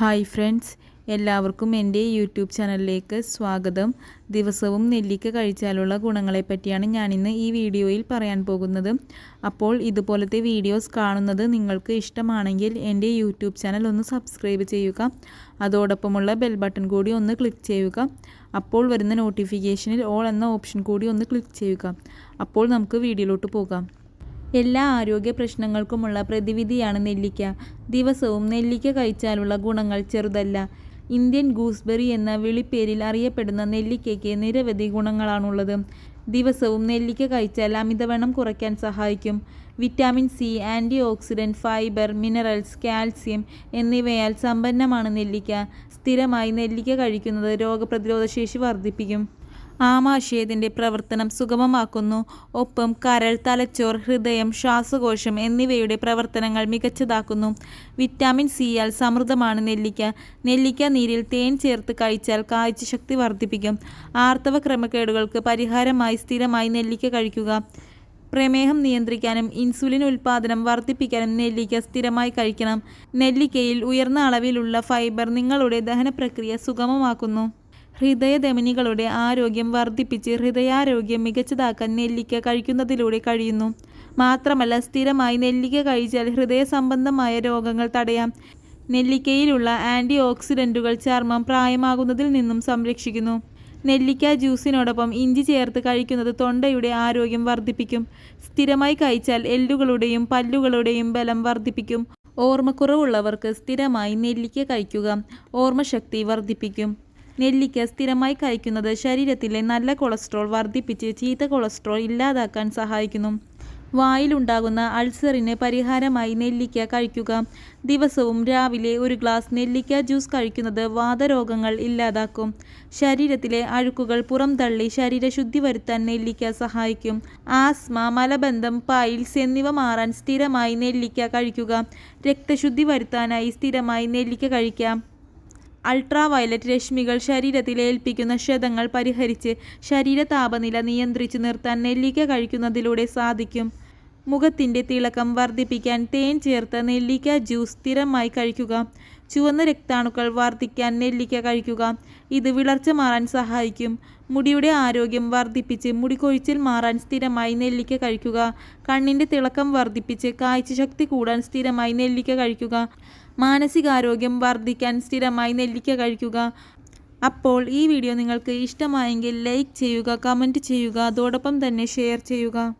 Hi friends എല്ലാവർക്കും എന്റെ YouTube ചാനലിലേക്ക് സ്വാഗതം. ദിവസവും നെല്ലിക്ക കഴിച്ചാലുള്ള ഗുണങ്ങളെപ്പറ്റിയാണ് ഞാനിന്ന് ഈ വീഡിയോയിൽ പറയാൻ പോകുന്നത്. അപ്പോൾ ഇതുപോലത്തെ വീഡിയോസ് കാണുന്നത് നിങ്ങൾക്ക് ഇഷ്ടമാണെങ്കിൽ എന്റെ യൂട്യൂബ് ചാനൽ ഒന്ന് സബ്സ്ക്രൈബ് ചെയ്യുക. അതോടൊപ്പമുള്ള ബെൽ ബട്ടൺ കൂടി ഒന്ന് ക്ലിക്ക് ചെയ്യുക. അപ്പോൾ വരുന്ന നോട്ടിഫിക്കേഷനിൽ ഓൾ എന്ന ഓപ്ഷൻ കൂടി ഒന്ന് ക്ലിക്ക് ചെയ്യുക. അപ്പോൾ നമുക്ക് വീഡിയോയിലോട്ട് പോകാം. എല്ലാ ആരോഗ്യ പ്രശ്നങ്ങൾക്കുമുള്ള പ്രതിവിധിയാണ് നെല്ലിക്ക. ദിവസവും നെല്ലിക്ക കഴിച്ചാലുള്ള ഗുണങ്ങൾ ചെറുതല്ല. ഇന്ത്യൻ ഗൂസ്ബെറി എന്ന വിളിപ്പേരിൽ അറിയപ്പെടുന്ന നെല്ലിക്കയ്ക്ക് നിരവധി ഗുണങ്ങളാണുള്ളത്. ദിവസവും നെല്ലിക്ക കഴിച്ചാൽ അമിതവണ്ണം കുറയ്ക്കാൻ സഹായിക്കും. Vitamin C antioxidant fibre minerals calcium എന്നിവയാൽ സമ്പന്നമാണ് നെല്ലിക്ക. സ്ഥിരമായി നെല്ലിക്ക കഴിക്കുന്നത് രോഗപ്രതിരോധ ശേഷി വർദ്ധിപ്പിക്കും. ആമാശയത്തിന്റെ പ്രവർത്തനം സുഗമമാക്കുന്നു. ഒപ്പം കരൾ തലച്ചോർ ഹൃദയം ശ്വാസകോശം എന്നിവയുടെ പ്രവർത്തനങ്ങൾ മികച്ചതാക്കുന്നു. വിറ്റാമിൻ സിയാൽ സമൃദ്ധമാണ് നെല്ലിക്ക. നെല്ലിക്ക നീരിൽ തേൻ ചേർത്ത് കഴിച്ചാൽ കാഴ്ചശക്തി വർദ്ധിപ്പിക്കും. ആർത്തവ ക്രമക്കേടുകൾക്ക് പരിഹാരമായി സ്ഥിരമായി നെല്ലിക്ക കഴിക്കുക. പ്രമേഹം നിയന്ത്രിക്കാനും ഇൻസുലിൻ ഉൽപ്പാദനം വർദ്ധിപ്പിക്കാനും നെല്ലിക്ക സ്ഥിരമായി കഴിക്കണം. നെല്ലിക്കയിൽ ഉയർന്ന അളവിലുള്ള ഫൈബർ നിങ്ങളുടെ ദഹന പ്രക്രിയ സുഗമമാക്കുന്നു. ഹൃദയധമനികളുടെ ആരോഗ്യം വർദ്ധിപ്പിച്ച് ഹൃദയാരോഗ്യം മികച്ചതാക്കാൻ നെല്ലിക്ക കഴിക്കുന്നതിലൂടെ കഴിയുന്നു. മാത്രമല്ല സ്ഥിരമായി നെല്ലിക്ക കഴിച്ചാൽ ഹൃദയ സംബന്ധമായ രോഗങ്ങൾ തടയാം. നെല്ലിക്കയിലുള്ള ആന്റി ഓക്സിഡന്റുകൾ ചർമ്മം പ്രായമാകുന്നതിൽ നിന്നും സംരക്ഷിക്കുന്നു. നെല്ലിക്ക ജ്യൂസിനോടൊപ്പം ഇഞ്ചി ചേർത്ത് കഴിക്കുന്നത് തൊണ്ടയുടെ ആരോഗ്യം വർദ്ധിപ്പിക്കും. സ്ഥിരമായി കഴിച്ചാൽ എല്ലുകളുടെയും പല്ലുകളുടെയും ബലം വർദ്ധിപ്പിക്കും. ഓർമ്മക്കുറവുള്ളവർക്ക് സ്ഥിരമായി നെല്ലിക്ക കഴിക്കുക ഓർമ്മശക്തി വർദ്ധിപ്പിക്കും. നെല്ലിക്ക സ്ഥിരമായി കഴിക്കുന്നത് ശരീരത്തിലെ നല്ല കൊളസ്ട്രോൾ വർദ്ധിപ്പിച്ച് ചീത്ത കൊളസ്ട്രോൾ ഇല്ലാതാക്കാൻ സഹായിക്കുന്നു. വായിലുണ്ടാകുന്ന അൾസറിന് പരിഹാരമായി നെല്ലിക്ക കഴിക്കുക. ദിവസവും രാവിലെ ഒരു ഗ്ലാസ് നെല്ലിക്ക ജ്യൂസ് കഴിക്കുന്നത് വാതരോഗങ്ങൾ ഇല്ലാതാക്കും. ശരീരത്തിലെ അഴുക്കുകൾ പുറംതള്ളി ശരീരശുദ്ധി വരുത്താൻ നെല്ലിക്ക സഹായിക്കും. ആസ്മ മലബന്ധം പൈൽസ് എന്നിവ മാറാൻ സ്ഥിരമായി നെല്ലിക്ക കഴിക്കുക. രക്തശുദ്ധി വരുത്താനായി സ്ഥിരമായി നെല്ലിക്ക കഴിക്കാം. അൾട്രാ വയലറ്റ് രശ്മികൾ ശരീരത്തിൽ ഏൽപ്പിക്കുന്ന ക്ഷതങ്ങൾ പരിഹരിച്ച് ശരീര താപനില നിയന്ത്രിച്ചു നിർത്താൻ നെല്ലിക്ക കഴിക്കുന്നതിലൂടെ സാധിക്കും. മുഖത്തിന്റെ തിളക്കം വർദ്ധിപ്പിക്കാൻ തേൻ ചേർത്ത നെല്ലിക്ക ജ്യൂസ് സ്ഥിരമായി കഴിക്കുക. ചുവന്ന രക്താണുക്കൾ വർദ്ധിക്കാൻ നെല്ലിക്ക കഴിക്കുക. ഇത് വിളർച്ച മാറാൻ സഹായിക്കും. മുടിയുടെ ആരോഗ്യം വർദ്ധിപ്പിച്ച് മുടി കൊഴിച്ചിൽ മാറാൻ സ്ഥിരമായി നെല്ലിക്ക കഴിക്കുക. കണ്ണിന്റെ തിളക്കം വർദ്ധിപ്പിച്ച് കാഴ്ചശക്തി കൂടാൻ സ്ഥിരമായി നെല്ലിക്ക കഴിക്കുക. മാനസികാരോഗ്യം വർദ്ധിക്കാൻ സ്ഥിരമായി നെല്ലിക്ക കഴിക്കുക. അപ്പോൾ ഈ വീഡിയോ നിങ്ങൾക്ക് ഇഷ്ടമായെങ്കിൽ ലൈക്ക് ചെയ്യുക കമന്റ് ചെയ്യുക അതോടൊപ്പം തന്നെ ഷെയർ ചെയ്യുക.